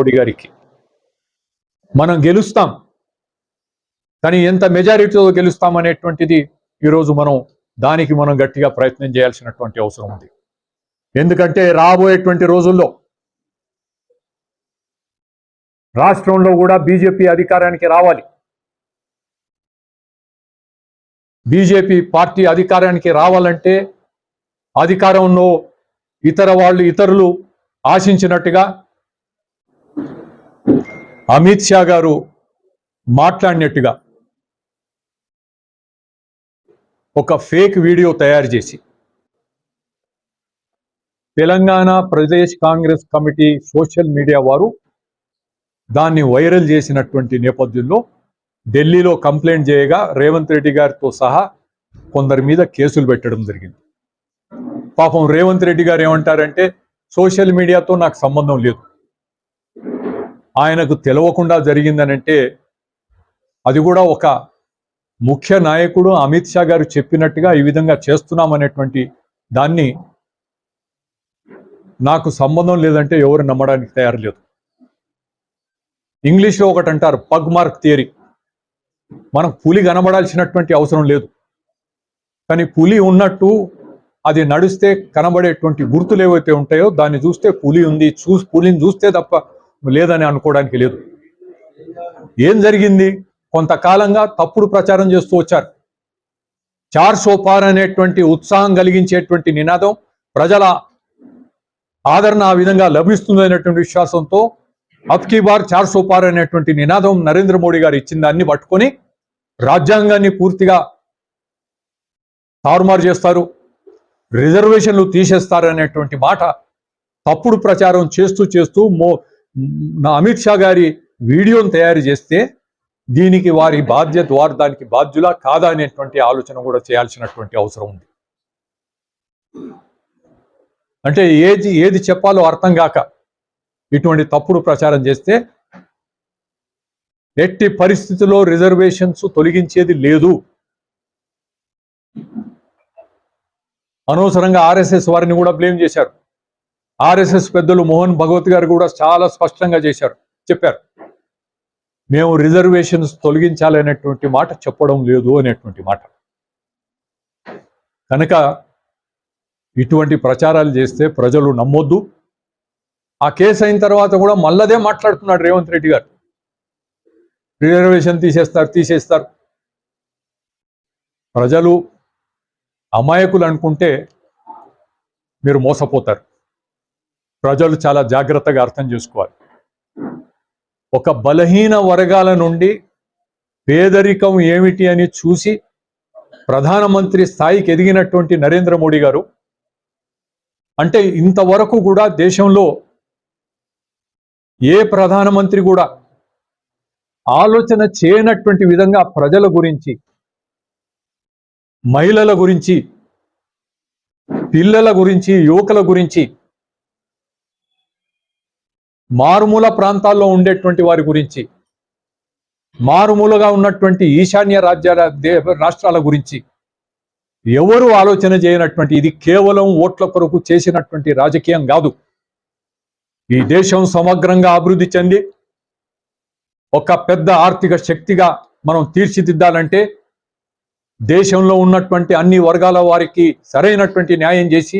మోడీ గారికి. మనం గెలుస్తాం. కానీ ఎంత మెజారిటీతో గెలుస్తాం అనేటువంటిది ఈరోజు మనం దానికి మనం గట్టిగా ప్రయత్నం చేయాల్సినటువంటి అవసరం ఉంది. ఎందుకంటే రాబోయేటువంటి రోజుల్లో రాష్ట్రంలో కూడా బీజేపీ అధికారానికి రావాలి. బీజేపీ పార్టీ అధికారానికి రావాలంటే అధికారంలో ఇతర వాళ్ళు ఇతరులు ఆశించినట్టుగా అమిత్ షా గారు మాట్లాడినట్టుగా ఒక ఫేక్ వీడియో తయారు చేసి Telangana Pradesh Congress committee social media వారు దాన్ని వైరల్ చేసినటువంటి నేపథ్యంలో ఢిల్లీలో కంప్లైంట్ చేయగా రేవంత్ రెడ్డి గారితో సహా కొందరి మీద కేసులు పెట్టడం జరిగింది. పాపం రేవంత్ రెడ్డి గారు ఏమంటారంటే సోషల్ మీడియాతో నాకు సంబంధం లేదు. ఆయనకు తెలవకుండా జరిగిందనంటే అది కూడా ఒక ముఖ్య నాయకుడు అమిత్ షా గారు చెప్పినట్టుగా ఈ విధంగా చేస్తున్నామనేటువంటి దాన్ని నాకు సంబంధం లేదంటే ఎవరు నమ్మడానికి తయారు లేదు ఇంగ్లీష్లో ఒకటి అంటారు పగ్ మార్క్ థియరీ. మనకు పులి కనబడాల్సినటువంటి అవసరం లేదు. కానీ పులి ఉన్నట్టు అది నడిస్తే కనబడేటువంటి గుర్తులు ఏవైతే ఉంటాయో దాన్ని చూస్తే పులి ఉంది చూ పులిని చూస్తే తప్ప లేదని అనుకోవడానికి లేదు. ఏం జరిగింది? కొంతకాలంగా తప్పుడు ప్రచారం చేస్తూ వచ్చారు. చార్ సోపార్ అనేటువంటి ఉత్సాహం కలిగించేటువంటి నినాదం ప్రజల ఆదరణ ఆ విధంగా లభిస్తుంది అనేటువంటి విశ్వాసంతో అబ్కీ బార్ చార్ సోపార్ అనేటువంటి నినాదం నరేంద్ర మోడీ గారు ఇచ్చిన దాన్ని పట్టుకొని రాజ్యాంగాన్ని పూర్తిగా తారుమారు చేస్తారు. రిజర్వేషన్లు తీసేస్తారు అనేటువంటి మాట తప్పుడు ప్రచారం చేస్తూ చేస్తూ మో అమిత్ షా గారి వీడియోను తయారు చేస్తే దీనికి వారి బాధ్యత వారు దానికి బాధ్యులా కాదా అనేటువంటి ఆలోచన కూడా చేయాల్సినటువంటి అవసరం ఉంది. అంటే ఏది ఏది చెప్పాలో అర్థం కాక ఇటువంటి తప్పుడు ప్రచారం చేస్తే ఎట్టి పరిస్థితుల్లో రిజర్వేషన్స్ తొలగించేది లేదు. అనవసరంగా ఆర్ఎస్ఎస్ వారిని కూడా బ్లేమ్ చేశారు. ఆర్ఎస్ఎస్ పెద్దలు మోహన్ భగవత్ గారు కూడా చాలా స్పష్టంగా చేశారు చెప్పారు. మేము రిజర్వేషన్స్ తొలగించాలనేటువంటి మాట చెప్పడం లేదు అనేటువంటి మాట. కనుక ఇటువంటి ప్రచారాలు చేస్తే ప్రజలు నమ్మొద్దు. ఆ కేసు అయిన తర్వాత కూడా మళ్ళదే మాట్లాడుతున్నాడు రేవంత్ రెడ్డి గారు. రిజర్వేషన్ తీసేస్తారు తీసేస్తారు. ప్రజలు అమాయకులు అనుకుంటే మీరు మోసపోతారు. ప్రజలు చాలా జాగ్రత్తగా అర్థం చేసుకోవాలి. ఒక బలహీన వర్గాల నుండి పేదరికం ఏమిటి అని చూసి ప్రధానమంత్రి స్థాయికి ఎదిగినటువంటి నరేంద్ర మోడీ గారు అంటే ఇంతవరకు కూడా దేశంలో ఏ ప్రధానమంత్రి కూడా ఆలోచన చేయనటువంటి విధంగా ప్రజల గురించి మహిళల గురించి పిల్లల గురించి యువకుల గురించి మారుమూల ప్రాంతాల్లో ఉండేటువంటి వారి గురించి మారుమూలగా ఉన్నటువంటి ఈశాన్య రాజ్యాల దే- రాష్ట్రాల గురించి ఎవరు ఆలోచన చేయనటువంటి ఇది కేవలం ఓట్ల కొరకు చేసినటువంటి రాజకీయం కాదు. ఈ దేశం సమగ్రంగా అభివృద్ధి చెంది ఒక పెద్ద ఆర్థిక శక్తిగా మనం తీర్చిదిద్దాలంటే దేశంలో ఉన్నటువంటి అన్ని వర్గాల వారికి సరైనటువంటి న్యాయం చేసి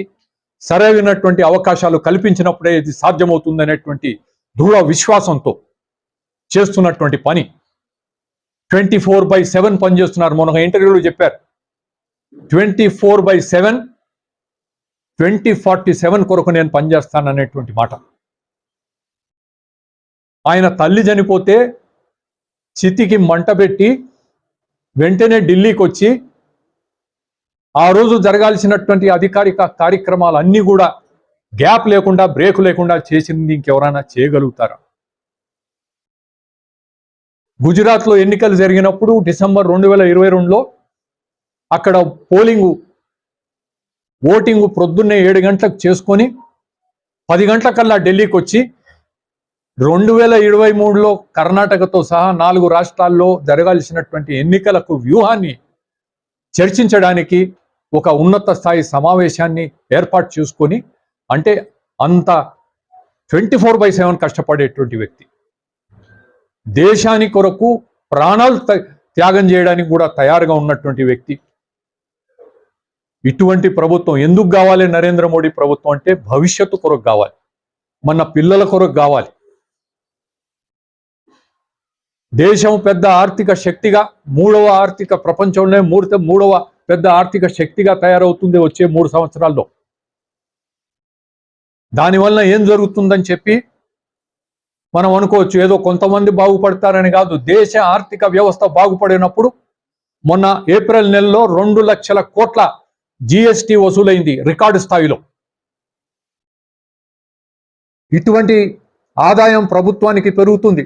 సరైనటువంటి అవకాశాలు కల్పించినప్పుడే ఇది సాధ్యమవుతుందనేటువంటి దృఢ విశ్వాసంతో చేస్తున్నటువంటి పని. ట్వంటీ ఫోర్ బై సెవెన్ పనిచేస్తున్నారు. మొన్న ఇంటర్వ్యూలో చెప్పారు. Twenty four by seven twenty forty seven కొరకు నేను పనిచేస్తాననేటువంటి మాట. ఆయన తల్లి చనిపోతే చితికి మంట పెట్టి వెంటనే ఢిల్లీకి వచ్చి ఆ రోజు జరగాల్సినటువంటి అధికారిక కార్యక్రమాలు అన్నీ కూడా గ్యాప్ లేకుండా బ్రేక్ లేకుండా చేసింది ఇంకెవరైనా చేయగలుగుతారా? గుజరాత్లో ఎన్నికలు జరిగినప్పుడు డిసెంబర్ రెండు వేల ఇరవై రెండులో అక్కడ పోలింగు ఓటింగు ప్రొద్దున్నే ఏడు గంటలకు చేసుకొని పది గంటలకల్లా ఢిల్లీకి వచ్చి రెండు వేల ఇరవై మూడులో కర్ణాటకతో సహా నాలుగు రాష్ట్రాల్లో జరగాల్సినటువంటి ఎన్నికలకు వ్యూహాన్ని చర్చించడానికి ఒక ఉన్నత స్థాయి సమావేశాన్ని ఏర్పాటు చేసుకొని అంటే అంత ట్వంటీ ఫోర్ బై సెవెన్ కష్టపడేటువంటి వ్యక్తి. దేశాని కొరకు ప్రాణాలు త్యాగం చేయడానికి కూడా తయారుగా ఉన్నటువంటి వ్యక్తి. ఇటువంటి ప్రభుత్వం ఎందుకు కావాలి? నరేంద్ర మోడీ ప్రభుత్వం అంటే భవిష్యత్తు కొరకు కావాలి. మన పిల్లల కొరకు కావాలి. దేశం పెద్ద ఆర్థిక శక్తిగా మూడవ ఆర్థిక ప్రపంచంలోనే మూడు మూడవ పెద్ద ఆర్థిక శక్తిగా తయారవుతుంది వచ్చే మూడు సంవత్సరాల్లో. దానివల్ల ఏం జరుగుతుందని చెప్పి మనం అనుకోవచ్చు. ఏదో కొంతమంది బాగుపడతారని కాదు. దేశ ఆర్థిక వ్యవస్థ బాగుపడినప్పుడు మొన్న ఏప్రిల్ నెలలో రెండు లక్షల కోట్ల జిఎస్టి వసూలైంది రికార్డు స్థాయిలో. ఇటువంటి ఆదాయం ప్రభుత్వానికి పెరుగుతుంది.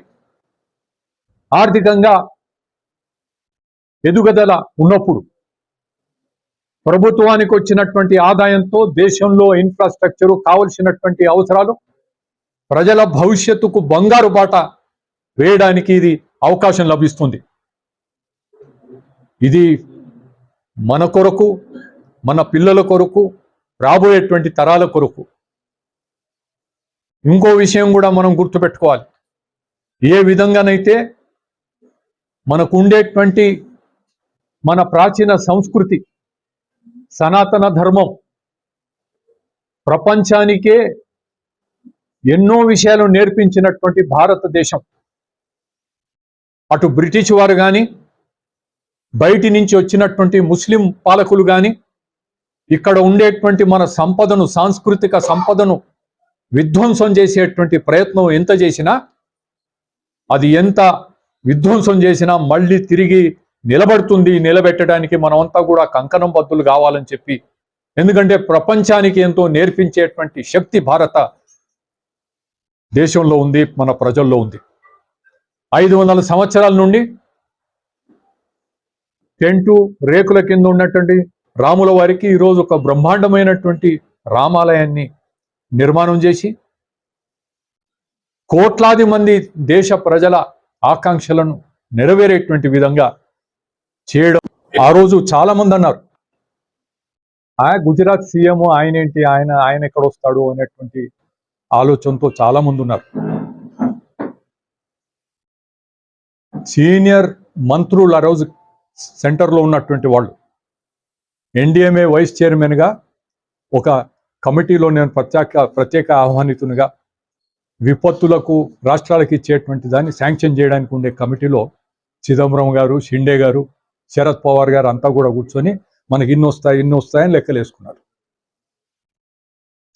ఆర్థికంగా ఎదుగుదల ఉన్నప్పుడు ప్రభుత్వానికి వచ్చినటువంటి ఆదాయంతో దేశంలో ఇన్ఫ్రాస్ట్రక్చర్ కావలసినటువంటి అవసరాలు ప్రజల భవిష్యత్తుకు బంగారు బాట వేయడానికి ఇది అవకాశం లభిస్తుంది. ఇది మన కొరకు మన పిల్లల కొరకు రాబోయేటువంటి తరాల కొరకు. ఇంకో విషయం కూడా మనం గుర్తుపెట్టుకోవాలి. ఏ విధంగానైతే మనకు ఉండేటువంటి మన ప్రాచీన సంస్కృతి సనాతన ధర్మం. ప్రపంచానికే ఎన్నో విషయాలు నేర్పించినటువంటి భారతదేశం. అటు బ్రిటిష్ వారు కానీ బయటి నుంచి వచ్చినటువంటి ముస్లిం పాలకులు కానీ ఇక్కడ ఉండేటువంటి మన సంపదను సాంస్కృతిక సంపదను విధ్వంసం చేసేటువంటి ప్రయత్నం ఎంత చేసినా అది ఎంత విధ్వంసం చేసినా మళ్ళీ తిరిగి నిలబడుతుంది నిలబెట్టడానికి మనమంతా కూడా కంకణం బద్దులు కావాలని చెప్పి ఎందుకంటే ప్రపంచానికి ఎంతో నేర్పించేటువంటి శక్తి భారత దేశంలో ఉంది మన ప్రజల్లో ఉంది. ఐదు వందల సంవత్సరాల నుండి టెంటు రేకుల కింద ఉన్నటువంటి రాముల వారికి ఈరోజు ఒక బ్రహ్మాండమైనటువంటి రామాలయాన్ని నిర్మాణం చేసి కోట్లాది మంది దేశ ప్రజల ఆకాంక్షలను నెరవేరేటువంటి విధంగా చేయడం. ఆ రోజు చాలా మంది అన్నారు. ఆ గుజరాత్ సీఎం ఆయన ఏంటి? ఆయన ఆయన ఎక్కడ వస్తాడు అనేటువంటి ఆలోచనతో చాలా మంది ఉన్నారు. సీనియర్ మంత్రులు ఆ రోజు సెంటర్లో ఉన్నటువంటి వాళ్ళు. ఎన్డీఎంఏ వైస్ చైర్మన్గా ఒక కమిటీలో నేను ప్రత్యేక ప్రత్యేక ఆహ్వానితునిగా విపత్తులకు రాష్ట్రాలకు ఇచ్చేటువంటి దాన్ని శాంక్షన్ చేయడానికి ఉండే కమిటీలో చిదంబరం గారు షిండే గారు శరద్ పవార్ గారు అంతా కూడా కూర్చొని మనకి ఇన్ని వస్తాయి ఇన్ని వస్తాయని లెక్కలేసుకున్నారు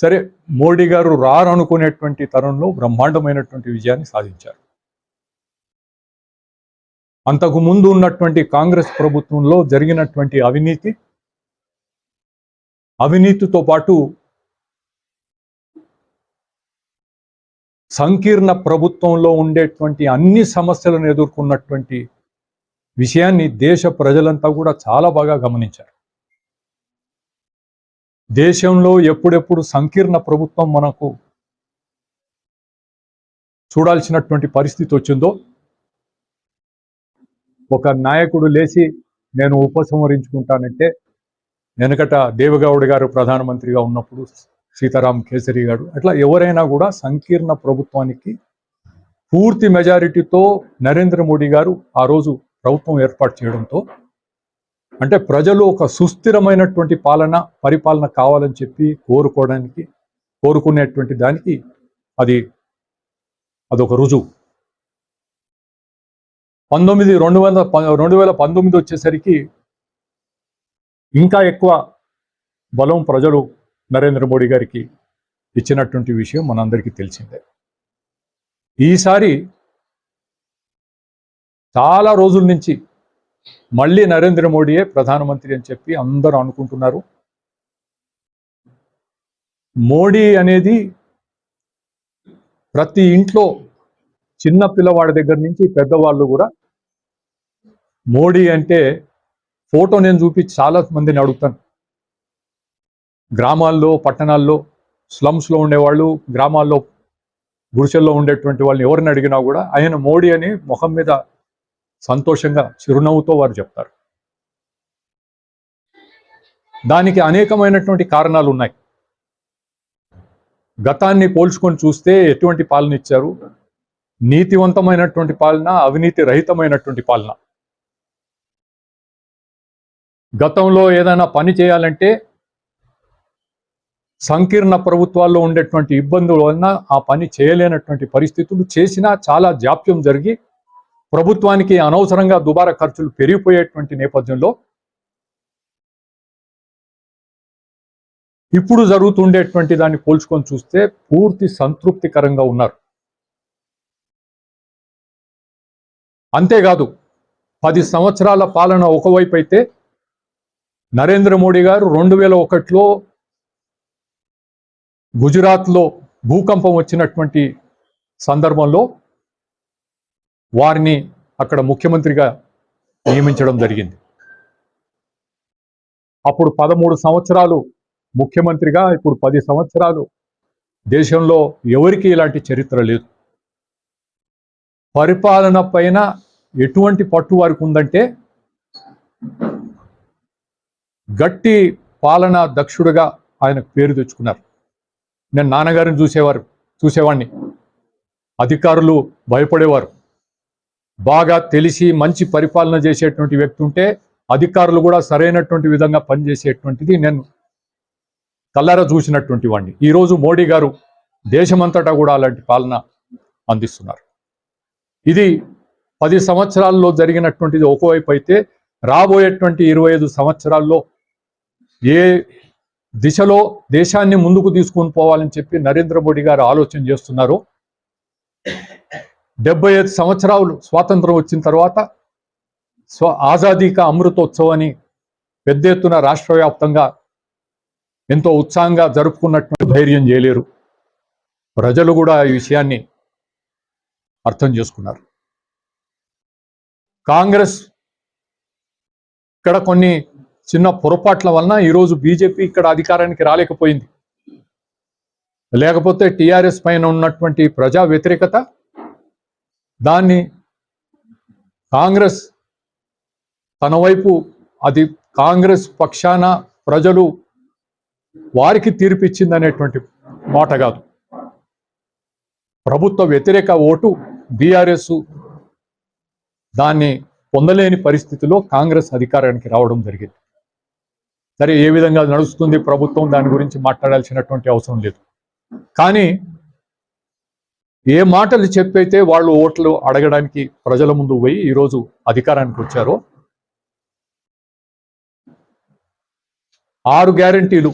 సరే మోడీ గారు రారు అనుకునేటువంటి తరుణంలో బ్రహ్మాండమైనటువంటి విజయాన్ని సాధించారు. అంతకు ముందు ఉన్నటువంటి కాంగ్రెస్ ప్రభుత్వంలో జరిగినటువంటి అవినీతి అవినీతితో పాటు సంకీర్ణ ప్రభుత్వంలో ఉండేటువంటి అన్ని సమస్యలను ఎదుర్కొన్నటువంటి విషయాన్ని దేశ ప్రజలంతా కూడా చాలా బాగా గమనించారు. దేశంలో ఎప్పుడెప్పుడు సంకీర్ణ ప్రభుత్వం మనకు చూడాల్సినటువంటి పరిస్థితి వచ్చిందో ఒక నాయకుడు లేచి నేను ఉపసంహరించుకుంటానంటే వెనకట దేవగౌడ్ గారు ప్రధానమంత్రిగా ఉన్నప్పుడు సీతారాం కేసరి గారు అట్లా ఎవరైనా కూడా సంకీర్ణ ప్రభుత్వానికి పూర్తి మెజారిటీతో నరేంద్ర మోడీ గారు ఆ రోజు ప్రభుత్వం ఏర్పాటు చేయడంతో అంటే ప్రజలు ఒక సుస్థిరమైనటువంటి పాలన పరిపాలన కావాలని చెప్పి కోరుకోవడానికి కోరుకునేటువంటి దానికి అది అదొక రుజువు. పంతొమ్మిది రెండు వందల రెండు వేల పంతొమ్మిది వచ్చేసరికి ఇంకా ఎక్కువ బలం ప్రజలు నరేంద్ర మోడీ గారికి ఇచ్చినటువంటి విషయం మనందరికీ తెలిసిందే. ఈసారి చాలా రోజుల నుంచి మళ్ళీ నరేంద్ర మోడీయే ప్రధానమంత్రి అని చెప్పి అందరూ అనుకుంటున్నారు. మోడీ అనేది ప్రతి ఇంట్లో చిన్న పిల్లవాడి దగ్గర నుంచి పెద్దవాళ్ళు కూడా మోడీ అంటే ఫోటో నేను చూపించి చాలా మందిని అడుగుతాను. గ్రామాల్లో పట్టణాల్లో స్లమ్స్లో ఉండేవాళ్ళు గ్రామాల్లో గుడిసెల్లో ఉండేటువంటి వాళ్ళని ఎవరిని అడిగినా కూడా ఆయన మోడీ అని ముఖం మీద సంతోషంగా చిరునవ్వుతో వారు చెప్తారు. దానికి అనేకమైనటువంటి కారణాలు ఉన్నాయి. గతాన్ని పోల్చుకొని చూస్తే ఎటువంటి పాలన ఇచ్చారు? నీతివంతమైనటువంటి పాలన అవినీతి రహితమైనటువంటి పాలన? గతంలో ఏదైనా పని చేయాలంటే సంకీర్ణ ప్రభుత్వాల్లో ఉండేటువంటి ఇబ్బందుల వలన ఆ పని చేయలేనటువంటి పరిస్థితులు చేసినా చాలా జాప్యం జరిగి ప్రభుత్వానికి అనవసరంగా దుబారా ఖర్చులు పెరిగిపోయేటువంటి నేపథ్యంలో ఇప్పుడు జరుగుతుండేటువంటి దాన్ని పోల్చుకొని చూస్తే పూర్తి సంతృప్తికరంగా ఉన్నారు. అంతేకాదు పది సంవత్సరాల పాలన ఒకవైపు అయితే నరేంద్ర మోడీ గారు రెండు వేల ఒకటిలో గుజరాత్లో భూకంపం వచ్చినటువంటి సందర్భంలో వారిని అక్కడ ముఖ్యమంత్రిగా నియమించడం జరిగింది. అప్పుడు పదమూడు సంవత్సరాలు ముఖ్యమంత్రిగా ఇప్పుడు పది సంవత్సరాలు దేశంలో ఎవరికి ఇలాంటి చరిత్ర లేదు. పరిపాలన పైన ఎటువంటి పట్టు వారికి ఉందంటే గట్టి పాలనా దక్షుడుగా ఆయనకు పేరు తెచ్చుకున్నారు. నేను నాన్నగారిని చూసేవారు చూసేవాడిని అధికారులు భయపడేవారు. బాగా తెలిసి మంచి పరిపాలన చేసేటువంటి వ్యక్తి ఉంటే అధికారులు కూడా సరైనటువంటి విధంగా పనిచేసేటువంటిది నేను కల్లారా చూసినటువంటి వాడిని ఈరోజు మోడీ గారు దేశమంతటా కూడా అలాంటి పాలన అందిస్తున్నారు. ఇది పది సంవత్సరాల్లో జరిగినటువంటిది ఒకవైపు అయితే రాబోయేటువంటి ఇరవై ఐదు సంవత్సరాల్లో ఏ దిశలో దేశాన్ని ముందుకు తీసుకొని పోవాలని చెప్పి నరేంద్ర మోడీ గారు ఆలోచన చేస్తున్నారు. డెబ్బై ఐదు సంవత్సరాలు స్వాతంత్రం వచ్చిన తర్వాత స్వ ఆజాదీక అమృతోత్సవాన్ని పెద్ద ఎత్తున రాష్ట్ర వ్యాప్తంగా ఎంతో ఉత్సాహంగా జరుపుకున్నటువంటి ధైర్యం చేయలేరు. ప్రజలు కూడా ఈ విషయాన్ని అర్థం చేసుకున్నారు. కాంగ్రెస్ ఇక్కడ కొన్ని చిన్న పొరపాట్ల వలన ఈరోజు బీజేపీ ఇక్కడ అధికారానికి రాలేకపోయింది. లేకపోతే టీఆర్ఎస్ పైన ఉన్నటువంటి ప్రజా వ్యతిరేకత దాన్ని కాంగ్రెస్ తన వైపు అది కాంగ్రెస్ పక్షాన ప్రజలు వారికి తీర్పిచ్చింది అనేటువంటి మాట కాదు. ప్రభుత్వ వ్యతిరేక ఓటు బీఆర్ఎస్ దాన్ని పొందలేని పరిస్థితిలో కాంగ్రెస్ అధికారానికి రావడం జరిగింది. సరే ఏ విధంగా నడుస్తుంది ప్రభుత్వం దాని గురించి మాట్లాడాల్సినటువంటి అవసరం లేదు. కానీ ఏ మాటలు చెప్పైతే వాళ్ళు ఓట్లు అడగడానికి ప్రజల ముందు పోయి ఈరోజు అధికారానికి వచ్చారో ఆరు గ్యారంటీలు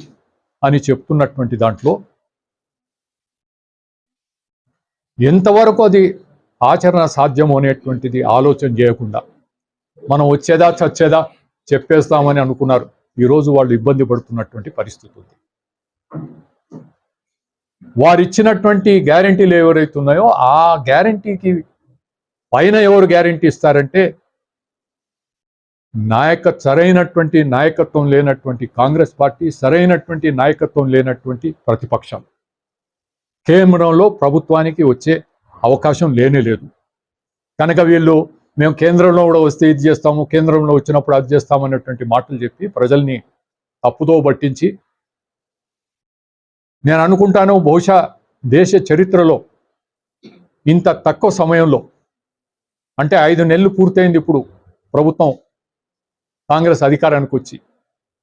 అని చెప్తున్నటువంటి దాంట్లో ఎంతవరకు అది ఆచరణ సాధ్యము అనేటువంటిది ఆలోచన చేయకుండా మనం వచ్చేదా చచ్చేదా చెప్పేస్తామని అనుకున్నారు. ఈరోజు వాళ్ళు ఇబ్బంది పడుతున్నటువంటి పరిస్థితి ఉంది. వారు ఇచ్చినటువంటి గ్యారంటీలు ఎవరైతే ఉన్నాయో ఆ గ్యారంటీకి పైన ఎవరు గ్యారంటీ ఇస్తారంటే నాయక సరైనటువంటి నాయకత్వం లేనటువంటి కాంగ్రెస్ పార్టీ సరైనటువంటి నాయకత్వం లేనటువంటి ప్రతిపక్షం కేంద్రంలో ప్రభుత్వానికి వచ్చే అవకాశం లేనే లేదు. కనుక వీళ్ళు మేము కేంద్రంలో కూడా వస్తే ఇది చేస్తాము కేంద్రంలో వచ్చినప్పుడు అది చేస్తామన్నటువంటి మాటలు చెప్పి ప్రజల్ని తప్పుదో పట్టించి నేను అనుకుంటాను బహుశా దేశ చరిత్రలో ఇంత తక్కువ సమయంలో అంటే ఐదు నెలలు పూర్తయింది ఇప్పుడు ప్రభుత్వం కాంగ్రెస్ అధికారానికి వచ్చి.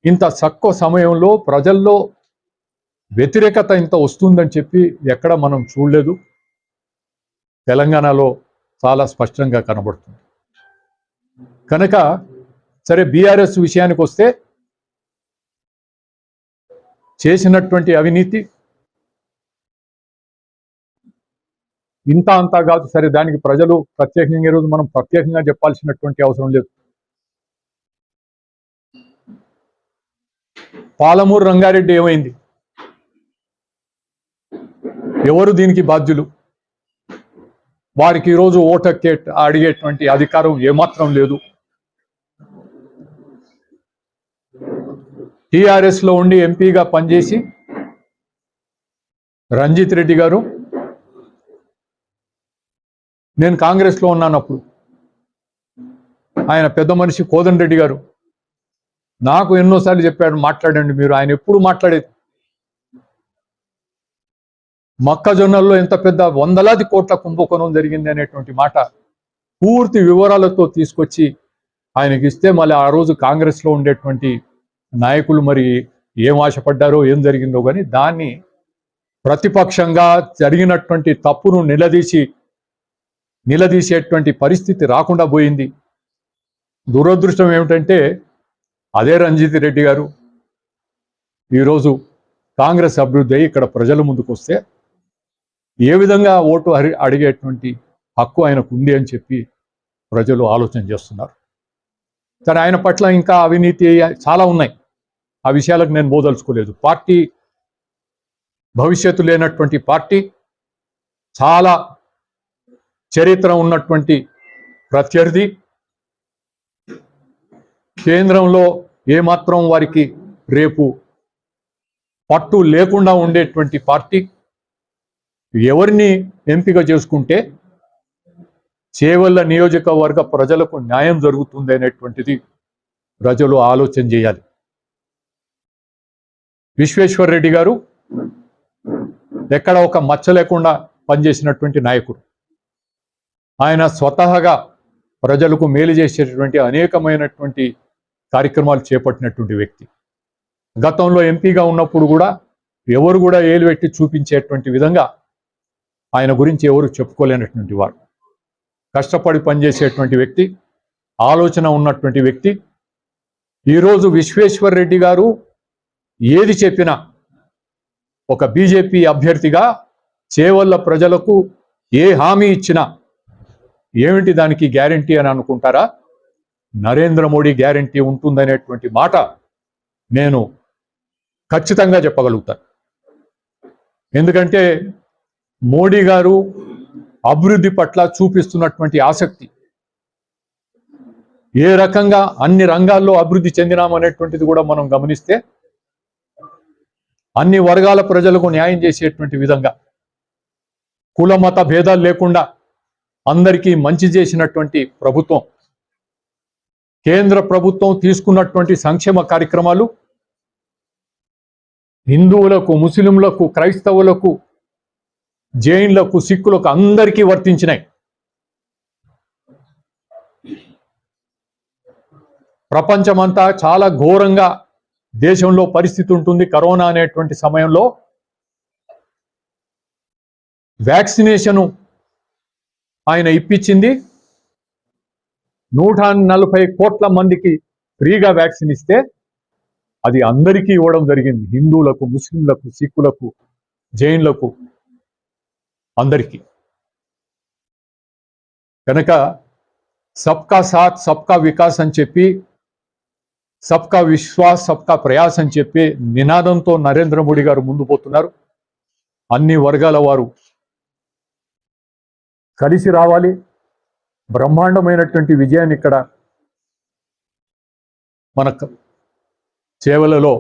ఇంత తక్కువ సమయంలో ప్రజల్లో వ్యతిరేకత ఇంత వస్తుందని చెప్పి ఎక్కడ మనం చూడలేదు. తెలంగాణలో చాలా స్పష్టంగా కనబడుతుంది. కనుక సరే బీఆర్ఎస్ విషయానికి వస్తే చేసినటువంటి అవినీతి ఇంత అంతా కాదు. సరే దానికి ప్రజలు ప్రత్యేకంగా ఈరోజు మనం ప్రత్యేకంగా చెప్పాల్సినటువంటి అవసరం లేదు. పాలమూరు రంగారెడ్డి ఏమైంది? ఎవరు దీనికి బాధ్యులు? వారికి ఈరోజు ఓటక్కే అడిగేటువంటి అధికారం ఏమాత్రం లేదు. టిఆర్ఎస్లో ఉండి ఎంపీగా పనిచేసి రంజిత్ రెడ్డి గారు నేను కాంగ్రెస్లో ఉన్నాను అప్పుడు ఆయన పెద్ద మనిషి కోదండ రెడ్డి గారు నాకు ఎన్నోసార్లు చెప్పాడు మాట్లాడండి మీరు ఆయన ఎప్పుడు మాట్లాడేది? మొక్కజొన్నల్లో ఎంత పెద్ద వందలాది కోట్ల కుంభకోణం జరిగింది అనేటువంటి మాట పూర్తి వివరాలతో తీసుకొచ్చి ఆయనకి ఇస్తే మళ్ళీ ఆ రోజు కాంగ్రెస్లో ఉండేటువంటి నాయకులు మరి ఏం ఆశపడ్డారో ఏం జరిగిందో కానీ దాన్ని ప్రతిపక్షంగా జరిగినటువంటి తప్పును నిలదీసి నిలదీసేటువంటి పరిస్థితి రాకుండా పోయింది. దురదృష్టం ఏమిటంటే అదే రంజిత్ రెడ్డి గారు ఈరోజు కాంగ్రెస్ అభివృద్ధి అయ్యి ఇక్కడ ప్రజల ముందుకు వస్తే ఏ విధంగా ఓటు అరి- అడిగేటువంటి హక్కు ఆయనకు ఉంది అని చెప్పి ప్రజలు ఆలోచన చేస్తున్నారు. కానీ ఆయన పట్ల ఇంకా అవినీతి చాలా ఉన్నాయి. ఆ విషయాలకు నేను మోదలుచుకోలేదు. పార్టీ భవిష్యత్తు లేనటువంటి పార్టీ చాలా చరిత్ర ఉన్నటువంటి ప్రత్యర్థి కేంద్రంలో ఏమాత్రం వారికి రేపు పట్టు లేకుండా ఉండేటువంటి పార్టీ ఎవరిని ఎంపిక చేసుకుంటే చేవల్ల నియోజకవర్గ ప్రజలకు న్యాయం జరుగుతుంది అనేటువంటిది ప్రజలు ఆలోచన చేయాలి. విశ్వేశ్వర్ రెడ్డి గారు ఎక్కడ ఒక మచ్చ లేకుండా పనిచేసినటువంటి నాయకుడు. ఆయన స్వతహాగా ప్రజలకు మేలు చేసేటటువంటి అనేకమైనటువంటి కార్యక్రమాలు చేపట్టినటువంటి వ్యక్తి. గతంలో ఎంపీగా ఉన్నప్పుడు కూడా ఎవరు కూడా ఏలు పెట్టి చూపించేటువంటి విధంగా ఆయన గురించి ఎవరు చెప్పుకోలేనటువంటి వారు. కష్టపడి పనిచేసేటువంటి వ్యక్తి ఆలోచన ఉన్నటువంటి వ్యక్తి. ఈరోజు విశ్వేశ్వర్ రెడ్డి గారు ఏది చెప్పినా ఒక బీజేపీ అభ్యర్థిగా చేవల్ల ప్రజలకు ఏ హామీ ఇచ్చినా ఏమిటి దానికి గ్యారంటీ అని అనుకుంటారా? నరేంద్ర మోడీ గ్యారంటీ ఉంటుందనేటువంటి మాట నేను ఖచ్చితంగా చెప్పగలుగుతాను ఎందుకంటే మోడీ గారు అభివృద్ధి పట్ల చూపిస్తున్నటువంటి ఆసక్తి. ఏ రకంగా అన్ని రంగాల్లో అభివృద్ధి చెందినామనేటువంటిది కూడా మనం గమనిస్తే అన్ని వర్గాల ప్రజలకు న్యాయం చేసేటువంటి విధంగా కుల మత భేదాలు లేకుండా అందరికీ మంచి చేసినటువంటి ప్రభుత్వం కేంద్ర ప్రభుత్వం తీసుకున్నటువంటి సంక్షేమ కార్యక్రమాలు హిందువులకు ముస్లింలకు క్రైస్తవులకు జైన్లకు సిక్కులకు అందరికీ వర్తించినాయి. ప్రపంచమంతా చాలా ఘోరంగా దేశంలో పరిస్థితి ఉంటుంది కరోనా అనేటువంటి సమయంలో. వ్యాక్సినేషను ఆయన ఇప్పించింది. నూట నలభై కోట్ల మందికి ఫ్రీగా వ్యాక్సిన్ ఇస్తే అది అందరికీ ఇవ్వడం జరిగింది. హిందువులకు ముస్లింలకు సిక్కులకు జైన్లకు అందరికీ. కనుక సబ్కా సాత్ సబ్కా వికాస్ అని చెప్పి సబ్కా విశ్వాస్ సబ్కా ప్రయాస్ అని చెప్పి నినాదంతో నరేంద్ర మోడీ గారు ముందు పోతున్నారు. అన్ని వర్గాల వారు కలిసి రావాలి. బ్రహ్మాండమైనటువంటి విజయాన్ని ఇక్కడ మన సేవలలో చేవలలో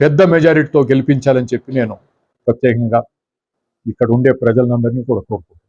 పెద్ద మెజారిటీతో గెలిపించాలని చెప్పి నేను ప్రత్యేకంగా ఇక్కడ ఉండే ప్రజలందరినీ కూడా కోరుకుంటున్నాను.